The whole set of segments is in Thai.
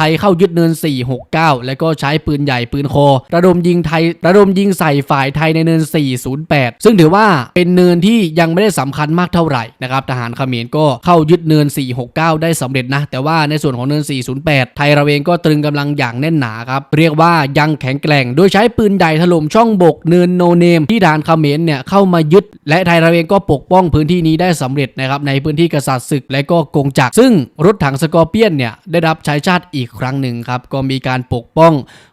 ทยเข้ายึดเนิน 469 แล้วก็ใช้ปืนใหญ่ปืนโค ระดมยิงไทยระดมยิงใส่ฝ่ายไทยในเนิน 408 ซึ่งถือว่าเป็นเนินที่ยังไม่ได้สำคัญมากเท่าไหร่นะครับทหารเขมรก็เข้ายึดเนิน 469 ได้สำเร็จนะ แต่ว่าในส่วนของเนิน 408 ไทยเราเองก็ตรึงกำลังอย่างแน่นหนาครับเรียกว่ายังแข็งแกร่ง โดยใช้ปืนใหญ่ถล่มช่องบกเนินโนเนม ที่ทหารเขมรเนี่ยเข้ามายึด และไทยเราเองก็ปกป้องพื้นที่นี้ได้สำเร็จนะครับในพื้นที่กษัตริย์ศึกและก็กงจักรซึ่งรถถังสกอร์เปียนเนี่ยได้รับใช้ชาติอีกครั้งหนึ่งครับ ก็มีการปกป้อง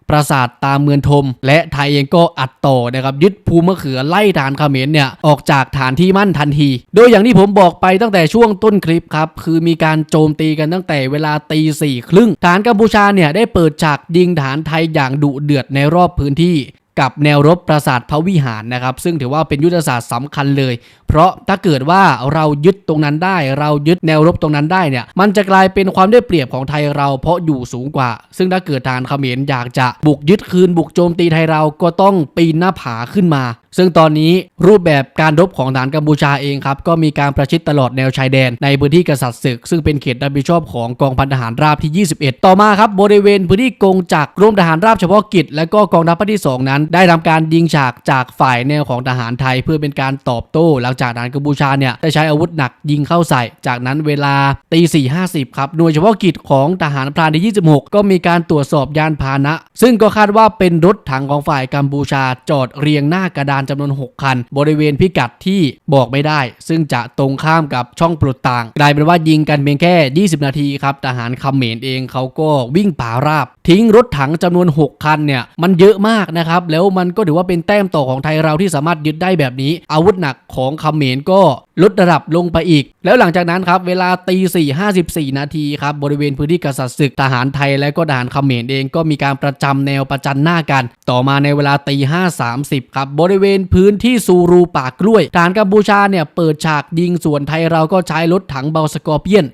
ปราสาทตามเมืองทมและไทยเองก็อัดต่อนะครับยึดภูมะเขือไล่ฐานเขมรเนี่ยออกจากฐานที่มั่นทันที โดยอย่างที่ผมบอกไปตั้งแต่ช่วงต้นคลิปครับ คือมีการโจมตีกันตั้งแต่เวลาตีสี่ครึ่งฐานกัมพูชาเนี่ยได้เปิดฉากยิงฐานไทยอย่างดุเดือดในรอบพื้นที่ กับแนวรบปราสาทพระวิหารนะครับ ซึ่งถือว่าเป็นยุทธศาสตร์สำคัญเลย เพราะถ้าเกิดว่าเรายึดตรงนั้นได้ เรายึดแนวรบตรงนั้นได้เนี่ย มันจะกลายเป็นความได้เปรียบของไทยเราเพราะอยู่สูงกว่า ซึ่งถ้าเกิดทานเขมรอยากจะบุกยึดคืนบุกโจมตีไทยเราก็ต้องปีนหน้าผาขึ้นมา ซึ่งตอนนี้รูปแบบการรบของฐานกัมพูชาเองครับก็มีการประชิดตลอดแนวชายแดนในพื้นที่กษัตริย์ศึก ซึ่งเป็นเขตรับผิดชอบของกองพันทหารราบที่ 21 ต่อมาครับบริเวณพื้นที่กงจักรกรมทหารราบเฉพาะกิจ และก็กองทัพภาคที่ 2 นั้น ได้ทำการยิงฉากจากฝ่ายแนวของทหารไทย เพื่อเป็นการตอบโต้ หลังจากทหารกัมพูชาเนี่ยได้ใช้อาวุธหนักยิงเข้าใส่ จากนั้นเวลาตีสี่ห้าสิบครับหน่วยเฉพาะกิจของทหารพรานที่ 26 ก็มีการตรวจสอบยานพาหนะ ซึ่งก็คาดว่าเป็นรถถังของฝ่ายกัมพูชาจอดเรียงหน้ากระดานจำนวน 6 คัน บริเวณพิกัดที่บอกไม่ได้ ซึ่งจะตรงข้ามกับช่องปลดต่าง กลายเป็นว่ายิงกันเพียงแค่ 20 นาทีครับทหารเขมรเองเขาก็วิ่งป่าราบ ทิ้งรถถังจำนวน 6 คันเนี่ยมันเยอะมากนะครับ แล้วมันก็ถือว่าเป็นแต้มต่อของไทยเราที่สามารถยึดได้แบบนี้ อาวุธหนักของเขมรก็ลดระดับลงไปอีก แล้วหลังจากนั้นครับ เวลาตีสี่ห้าสิบสี่นาทีครับ บริเวณพื้นที่กษัตริย์ศึกทหารไทยและก็ทหารเขมรเองก็มีการประจำแนวประจันหน้ากัน ต่อมาในเวลาตีห้าสามสิบครับ บริเวณพื้นที่ซูรูป่ากล้วยทหารกัมพูชาเนี่ยเปิดฉากยิงส่วนไทยเราก็ใช้รถถังเบาสกอร์เปียน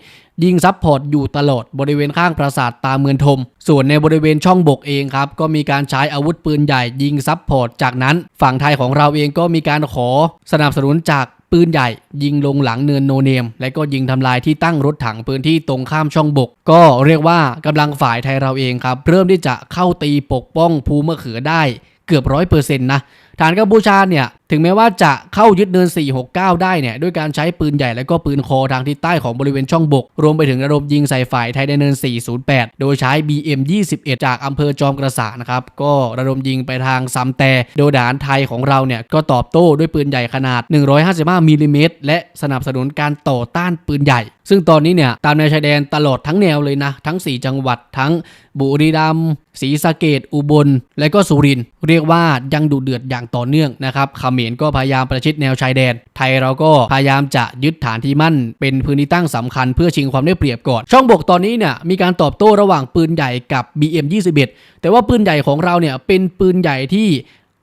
ยิงซับพอร์ตอยู่ตลอดบริเวณข้างปราสาทตาเมืองทม ส่วนในบริเวณช่องบกเองครับ ก็มีการใช้อาวุธปืนใหญ่ยิงซับพอร์ตจากนั้น ฝั่งไทยของเราเองก็มีการขอสนับสนุนจากปืนใหญ่ยิงลงหลังเนินโนเนม และก็ยิงทำลายที่ตั้งรถถังพื้นที่ตรงข้ามช่องบก ก็เรียกว่ากำลังฝ่ายไทยเราเองครับ เริ่มที่จะเข้าตีปกป้องภูมะเขือได้เกือบร้อยเปอร์เซ็นต์นะฐานกัมพูชาเนี่ยถึงแม้ว่าจะเข้ายึดเนิน 469 ได้เนี่ยด้วยการใช้ปืนใหญ่และก็ปืนคอทางทิศใต้ของบริเวณช่องบก รวมไปถึงระดมยิงใส่ฝ่ายไทยในเนิน 408 โดยใช้ BM 21 จากอำเภอจอมกระสานะครับก็ระดมยิงไปทางซัมแต่ โดยทหารไทยของเราเนี่ยก็ตอบโต้ด้วยปืนใหญ่ขนาด 155มิลลิเมตรและสนับสนุนการต่อต้านปืนใหญ่ ซึ่งตอนนี้เนี่ยตามแนวชายแดนตลอดทั้งแนวเลยนะทั้ง 4 จังหวัดทั้งบุรีรัมย์ศรีสะเกดอุบล และก็สุรินทร์เรียกว่ายังดุเดือดอย่างต่อเนื่องนะครับเขมรก็พยายามประชิดแนวชายแดน ไทยเราก็พยายามจะยึดฐานที่มั่น เป็นพื้นที่ตั้งสำคัญเพื่อชิงความได้เปรียบก่อน ช่องบกตอนนี้เนี่ยมีการตอบโต้ระหว่างปืนใหญ่กับ BM 21 แต่ว่าปืนใหญ่ของเราเนี่ยเป็นปืนใหญ่ที่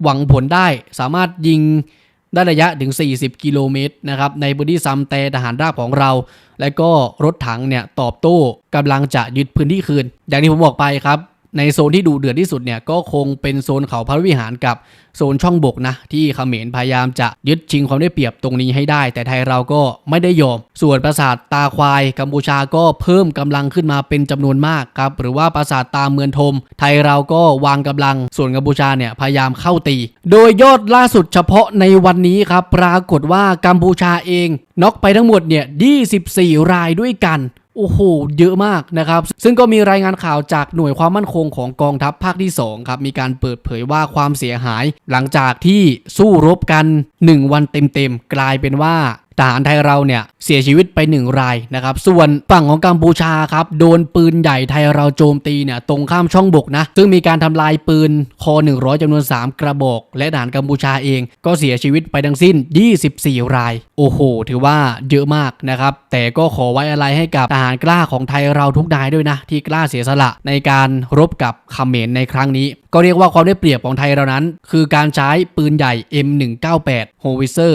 หวังผลได้สามารถยิงได้ระยะถึง 40 กิโลเมตรนะครับในพื้นที่ซัมแต่ทหารราบของเรา และก็รถถังเนี่ยตอบโต้กำลังจะยึดพื้นที่คืน อย่างที่ผมบอกไปครับ ในโซนที่ดูเดือดที่สุดเนี่ยก็คงเป็นโซนเขาพระวิหารกับโซนช่องบกนะที่เขมรพยายามจะยึดชิงความได้เปรียบตรงนี้ให้ได้ แต่ไทยเราก็ไม่ได้ยอม ส่วนปราสาทตาควายกัมพูชาก็เพิ่มกำลังขึ้นมาเป็นจำนวนมากครับหรือว่าปราสาทตาเมืองทม ไทยเราก็วางกำลัง ส่วนกัมพูชาเนี่ยพยายามเข้าตี โดยยอดล่าสุดเฉพาะในวันนี้ครับปรากฏว่ากัมพูชาเองน็อกไปทั้งหมดเนี่ย 24 รายด้วยกัน โอ้โห เยอะมากนะครับ ซึ่งก็มีรายงานข่าวจากหน่วยความมั่นคงของกองทัพภาคที่ 2 ครับ มีการเปิดเผยว่าความเสียหาย หลังจากที่สู้รบกัน 1 วันเต็มๆ กลายเป็นว่า ทหารไทยเราเนี่ยเสียชีวิตไป 1 รายนะครับ ส่วนฝั่งของกัมพูชาครับโดนปืนใหญ่ไทยเราโจมตีเนี่ยตรงข้ามช่องบกนะ ซึ่งมีการทำลายปืนคอ100จำนวน 3 กระบอก และทหารกัมพูชาเองก็เสียชีวิตไปทั้งสิ้น 24 ราย โอ้โห ถือว่าเยอะมากนะครับ แต่ก็ขอไว้อะไรให้กับทหารกล้าของไทยเราทุกนายด้วยนะ ที่กล้าเสียสละในการรบกับเขมรในครั้งนี้ ก็เรียกว่าความได้เปรียบของไทยเรานั้น คือการใช้ปืนใหญ่ M198 h o w i t z e r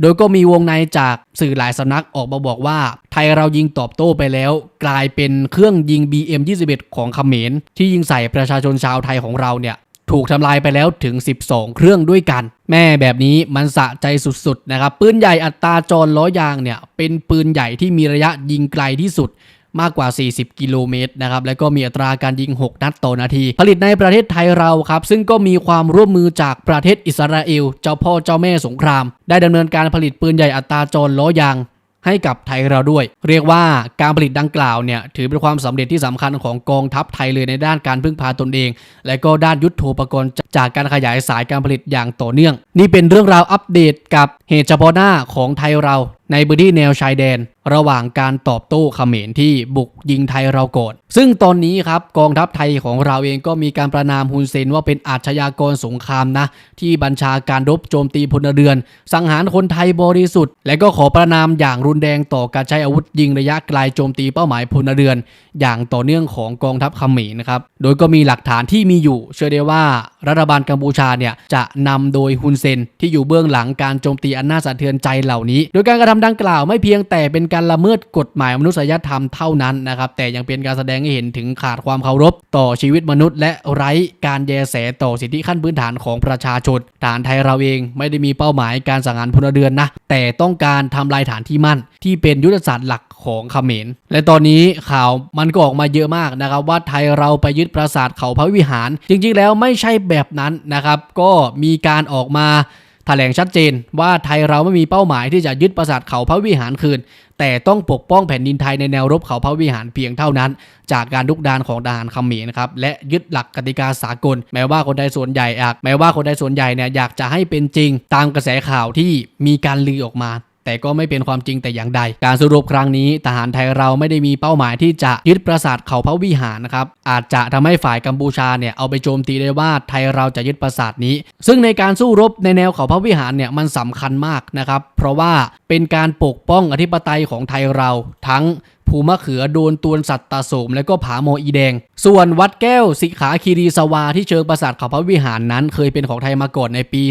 โดยก็มีวงในจากสื่อหลายสำนักออกมาบอกว่า ไทยเรายิงตอบโต้ไปแล้ว กลายเป็นเครื่องยิง BM21 ของเขมร ที่ยิงใส่ประชาชนชาวไทยของเราเนี่ยถูกทำลายไปแล้วถึง 12 เครื่องด้วยกัน แม่แบบนี้มันสะใจสุดๆนะครับปืนใหญ่อัตราจรล้อยางเนี่ยเป็นปืนใหญ่ที่มีระยะยิงไกลที่สุด มากกว่า 40 กิโลเมตรนะครับและก็มีอัตราการยิง 6 นัดต่อนาที ผลิตในประเทศไทยเราครับ ซึ่งก็มีความร่วมมือจากประเทศอิสราเอล เจ้าพ่อเจ้าแม่สงคราม ได้ดำเนินการผลิตปืนใหญ่อัตราจรล้อยางให้กับไทยเราด้วย เรียกว่าการผลิตดังกล่าวเนี่ยถือเป็นความสำเร็จที่สำคัญของกองทัพไทยเลยในด้านการพึ่งพาตนเอง และก็ด้านยุทโธปกรณ์จากการขยายสายการผลิตอย่างต่อเนื่อง นี่เป็นเรื่องราวอัปเดตกับเหตุเฉพาะหน้าของไทยเรา ในพื้นที่แนวชายแดน ระหว่างการตอบโต้เขมรที่บุกยิงไทยเราก่อนซึ่งตอนนี้ครับกองทัพไทยของเราเองก็มีการประนามฮุนเซนว่าเป็นอาชญากรสงครามนะ ที่บัญชาการรบโจมตีพลเรือน สังหารคนไทยบริสุทธิ์ และก็ขอประนามอย่างรุนแรงต่อการใช้อาวุธยิงระยะไกลโจมตีเป้าหมายพลเรือน อย่างต่อเนื่องของกองทัพเขมรนะครับโดยก็มีหลักฐานที่มีอยู่ เชื่อได้ว่ารัฐบาลกัมพูชาเนี่ยจะนำโดยฮุนเซนที่อยู่เบื้องหลังการโจมตีอันน่าสะเทือนใจเหล่านี้ โดยการกระทำดังกล่าวไม่เพียงแต่เป็นการการละเมิดกฎหมายมนุษยธรรมเท่านั้นนะครับ แต่ยังเป็นการแสดงให้เห็นถึงขาดความเคารพ ต่อชีวิตมนุษย์ และไร้การแยแสต่อสิทธิขั้นพื้นฐานของประชาชนทหารไทยเราเองไม่ได้มีเป้าหมายการสังหารพลเรือนนะแต่ต้องการทำลายฐานที่มั่น ที่เป็นยุทธศาสตร์หลักของเขมร และตอนนี้ข่าวมันก็ออกมาเยอะมากนะครับ ว่าไทยเราไปยึดปราสาทเขาพระวิหาร จริงๆแล้วไม่ใช่แบบนั้นนะครับ ก็มีการออกมาแถลงชัดเจนว่าไทยเราไม่มีเป้าหมายที่จะยึดปราสาทเขาพระวิหารคืน แต่ต้องปกป้องแผ่นดินไทยในแนวรบเขาพระวิหารเพียงเท่านั้น จากการลุกดานของทหารเขมรนะครับและยึดหลักกติกาสากล แม้ว่าคนไทยส่วนใหญ่อยากแม้ว่าคนไทยส่วนใหญ่เนี่ยอยากจะให้เป็นจริง ตามกระแสข่าวที่มีการลือออกมา แต่ก็ไม่เป็นความจริงแต่อย่างใด การสรุปครั้งนี้ทหารไทยเราไม่ได้มีเป้าหมายที่จะยึดปราสาทเขาพระวิหารนะครับอาจจะทำให้ฝ่ายกัมพูชาเนี่ยเอาไปโจมตีได้ว่าไทยเราจะยึดปราสาทนี้ ซึ่งในการสู้รบในแนวเขาพระวิหารเนี่ยมันสำคัญมากนะครับเพราะว่าเป็นการปกป้องอธิปไตยของไทยเราทั้ง ภูมะเขือโดนตวนสัตตาโสมและก็ผาโมอีแดง ส่วนวัดแก้วสิขาคีรีสวาที่เชิงปราสาทเขาพระวิหารนั้น เคยเป็นของไทยมาก่อนในปี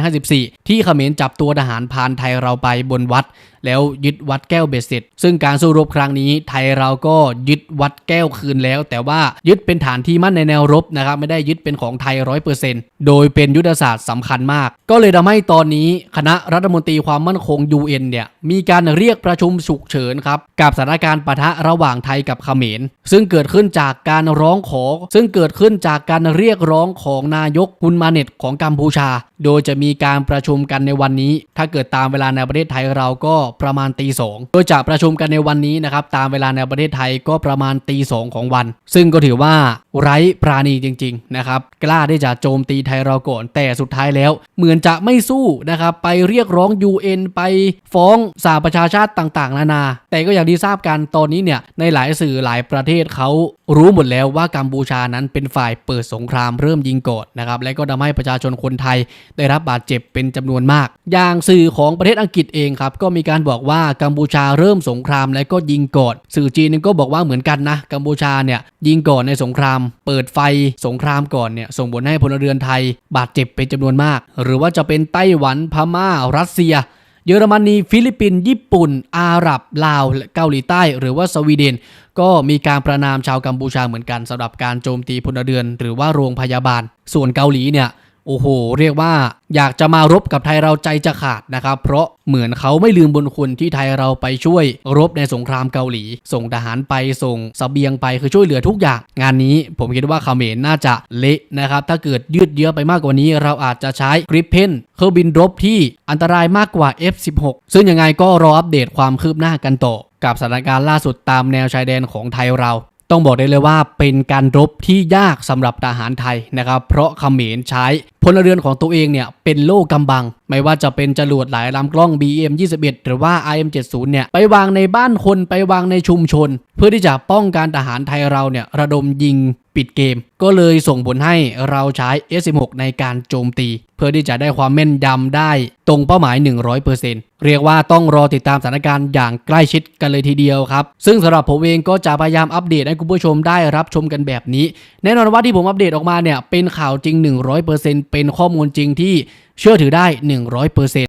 2554 ที่เขมรจับตัวทหารพานไทยเราไปบนวัดแล้วยึดวัดแก้วเบสเสร็จ ซึ่งการสู้รบครั้งนี้ไทยเราก็ยึดวัดแก้วคืนแล้ว แต่ว่ายึดเป็นฐานที่มั่นในแนวรบนะครับไม่ได้ยึดเป็นของไทยร้อยเปอร์เซ็นต์โดยเป็นยุทธศาสตร์สำคัญมาก ก็เลยทำให้ตอนนี้คณะรัฐมนตรีความมั่นคง UN เนี่ยมีการเรียกประชุมฉุกเฉินครับกับสถานการณ์ปะทะระหว่างไทยกับเขมร ซึ่งเกิดขึ้นจากการร้องขอ ซึ่งเกิดขึ้นจากการเรียกร้องของนายกฮุนมาเน็ตของกัมพูชา โดยจะมีการประชุมกันในวันนี้ ถ้าเกิดตามเวลาในประเทศไทยเราก็ประมาณตีสองโดยจะประชุมกันในวันนี้นะครับตามเวลาในประเทศไทยก็ประมาณตีสองของวัน ซึ่งก็ถือว่าไร้ปราณีจริงๆนะครับกล้าที่จะโจมตีไทยเราก่อนแต่สุดท้ายแล้ว เหมือนจะไม่สู้นะครับไปเรียกร้อง UN ไปฟ้องสหประชาชาติต่างๆ นานา แต่ก็อย่างที่ทราบกันตอนนี้เนี่ยในหลายสื่อหลายประเทศเขารู้หมดแล้วว่ากัมพูชานั้นเป็นฝ่ายเปิดสงครามเริ่มยิงก่อนนะครับและก็ทำให้ประชาชนคนไทยได้รับบาดเจ็บเป็นจำนวนมาก อย่างสื่อของประเทศอังกฤษเองครับก็มีการบอกว่ากัมพูชาเริ่มสงครามและก็ยิงก่อนสื่อจีนก็บอกว่าเหมือนกันนะ กัมพูชาเนี่ยยิงก่อนในสงคราม เปิดไฟสงครามก่อนเนี่ยส่งผลให้พลเรือนไทย บาดเจ็บเป็นจำนวนมาก หรือว่าจะเป็นไต้หวันพม่า รัสเซียเยอรมนี ฟิลิปปินส์ญี่ปุ่น อาหรับ ลาวและเกาหลีใต้ หรือว่าสวีเดน ก็มีการประนามชาวกัมพูชาเหมือนกันสำหรับการโจมตีพลเรือน หรือว่าโรงพยาบาล ส่วนเกาหลีเนี่ย โอ้โห เรียกว่าอยากจะมารบกับไทยเราใจจะขาดนะครับ เพราะเหมือนเขาไม่ลืมบุญคุณที่ไทยเราไปช่วยรบในสงครามเกาหลี ส่งทหารไปส่งสเสบียงไปคือช่วยเหลือทุกอย่าง งานนี้ผมคิดว่าเขมรน่าจะเละนะครับ ถ้าเกิดยืดเยื้อไปมากกว่านี้เราอาจจะใช้กริปเพนเครื่องบินรบที่อันตรายมากกว่า F16 ซึ่งยังไงก็รออัปเดตความคืบหน้ากันต่อกับสถานการณ์ล่าสุดตามแนวชายแดนของไทยเรา ต้องบอกได้เลยว่าเป็นการรบที่ยากสำหรับทหารไทยนะครับ เพราะเขมรใช้พลเรือนของตัวเองเนี่ยเป็นโล่กำบัง ไม่ว่าจะเป็นจรวดหลายลำกล้อง BM 21หรือว่า IM 70เนี่ยไปวางในบ้านคนไปวางในชุมชน เพื่อที่จะป้องกันทหารไทยเราเนี่ยระดมยิงปิดเกม ก็เลยส่งผลให้เราใช้ S16 ในการโจมตี เพื่อที่จะได้ความแม่นยำได้ตรงเป้าหมาย 100%เรียกว่าต้องรอติดตามสถานการณ์อย่างใกล้ชิดกันเลยทีเดียวครับ ซึ่งสำหรับผมเองก็จะพยายามอัปเดตให้คุณผู้ชมได้รับชมกันแบบนี้ แน่นอนว่าที่ผมอัปเดตออกมาเนี่ยเป็นข่าวจริง 100%เป็นข้อมูลจริงที่เชื่อถือได้ 100%